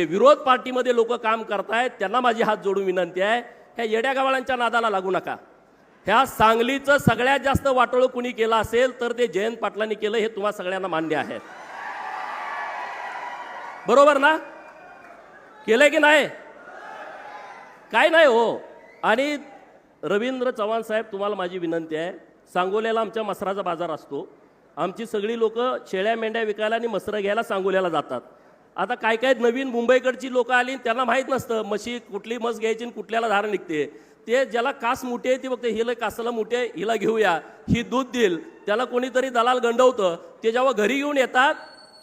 जे विरोध पार्टीमध्ये लोक काम करतायत त्यांना माझी हात जोडून विनंती आहे ह्या येड्या गावाळांच्या नादाला लागू नका. ह्या सांगलीचं सगळ्यात जास्त वाटोळं कुणी केलं असेल तर ते जयंत पाटलांनी केलं हे तुम्हा सगळ्यांना मान्य आहे. बरोबर ना? केलंय की नाही? काय नाही हो. आणि रवींद्र चव्हाण साहेब तुम्हाला माझी विनंती आहे सांगोल्याला आमच्या मसराचा बाजार असतो. आमची सगळी लोक शेळ्या मेंढ्या विकायला आणि मसरं घ्यायला सांगोल्याला जातात. आता काय काय नवीन मुंबईकडची लोकं आली त्यांना माहीत नसतं. म्हशी कुठली मस घ्यायची आणि कुठल्याला धार निघते. ते ज्याला कास मोठी आहे ती बघते हिला कासाला मोठी आहे हिला घेऊया. ही दूध देईल. त्याला कोणीतरी दलाल गंडवतं. ते जेव्हा घरी घेऊन येतात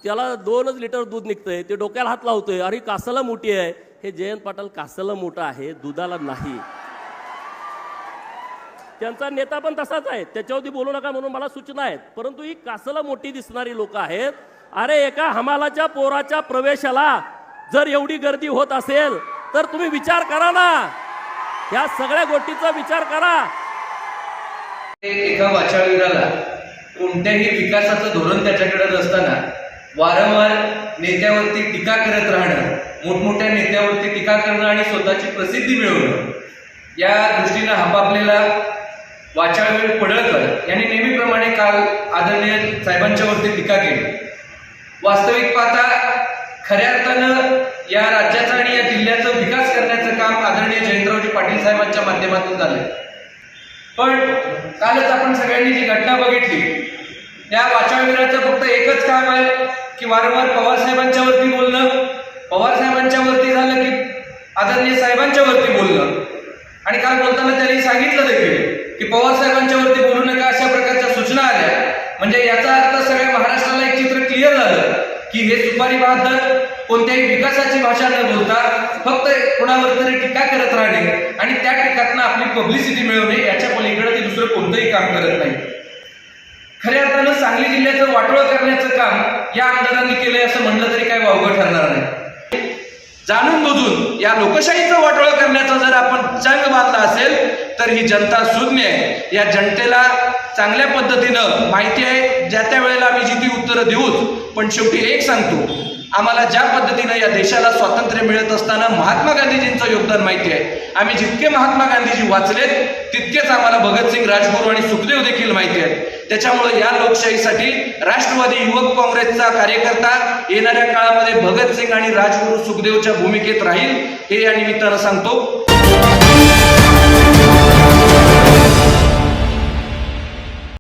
त्याला दोनच लिटर दूध निघतंय. ते डोक्याला हात लावतोय अरे कासाला मोठी आहे. हे जयंत पाटील कासाला मोठं आहे दुधाला नाही. त्यांचा नेता पण तसाच आहे. त्याच्यावरती बोलू नका म्हणून मला सूचना आहेत. परंतु ही कासला मोठी दिसणारी लोक आहेत. अरे एका हमालाच्या पोराच्या प्रवेशाला जर एवढी गर्दी होत असेल तर तुम्ही विचार करा ना. या सगळ्या गोष्टीचा विचार करा. एका वाचाळवीराला कोणत्याही विकासाचं धोरण त्याच्याकडे नसताना वारंवार नेत्यावरती टीका करत राहणं मोठमोठ्या नेत्यावरती टीका करणं आणि स्वतःची प्रसिद्धी मिळवणं या दृष्टीनं हापापलेला वाचाळवीर पडळकर यांनी नेहमीप्रमाणे काल आदरणीय साहेबांच्यावरती टीका केली. वास्तविक पाहता खऱ्या अर्थानं या राज्याचा आणि या जिल्ह्याचा विकास करण्याचं काम आदरणीय जयंतरावजी पाटील साहेबांच्या माध्यमातून झालंय. पण कालच आपण सगळ्यांनी जी घटना बघितली त्या वाचाळवीराचं फक्त एकच काम आहे की वारंवार पवारसाहेबांच्या वरती बोलणं. पवारसाहेबांच्या वरती झालं की आदरणीय साहेबांच्या वरती बोलणं. आणि काल बोलताना त्यांनी सांगितलं देखील की पवारसाहेबांच्या वरती बोलू नका अशा प्रकारच्या सूचना आल्या म्हणजे याचा अर्थ सगळ्या महाराष्ट्राला एक चित्र क्लिअर झालं की हे सुपारी बहादर कोणत्याही विकासाची भाषा न बोलता फक्त कोणावर तरी टीका करत राहणे आणि त्या टीकातनं आपली पब्लिसिटी मिळवणे याच्या पलीकडे ते दुसरं कोणतंही काम करत नाही. खऱ्या अर्थानं सांगली जिल्ह्याचं वाटोळं करण्याचं काम या आमदारांनी केलंय असं म्हणलं तरी काय वावगं ठरणार नाही. जाणून बुजून या लोकशाहीचं वाटोळं करण्याचा जर आपण चंग बांधला असेल तर ही जनता सुज्ञ आहे. या जनतेला चांगल्या पद्धतीनं माहिती आहे ज्या त्या वेळेला उत्तरं देऊच. पण शेवटी एक सांगतो आम्हाला ज्या पद्धतीनं या देशाला स्वातंत्र्य मिळत असताना महात्मा गांधीजींचं योगदान माहिती आहे. आम्ही जितके महात्मा गांधीजी वाचलेत तितकेच आम्हाला भगतसिंग राजगुरू आणि सुखदेव देखील माहिती आहेत. त्याच्यामुळे या लोकशाहीसाठी राष्ट्रवादी युवक काँग्रेसचा कार्यकर्ता येणाऱ्या काळामध्ये भगतसिंग आणि राजगुरू सुखदेवच्या भूमिकेत राहील हे या निमित्तानं सांगतो.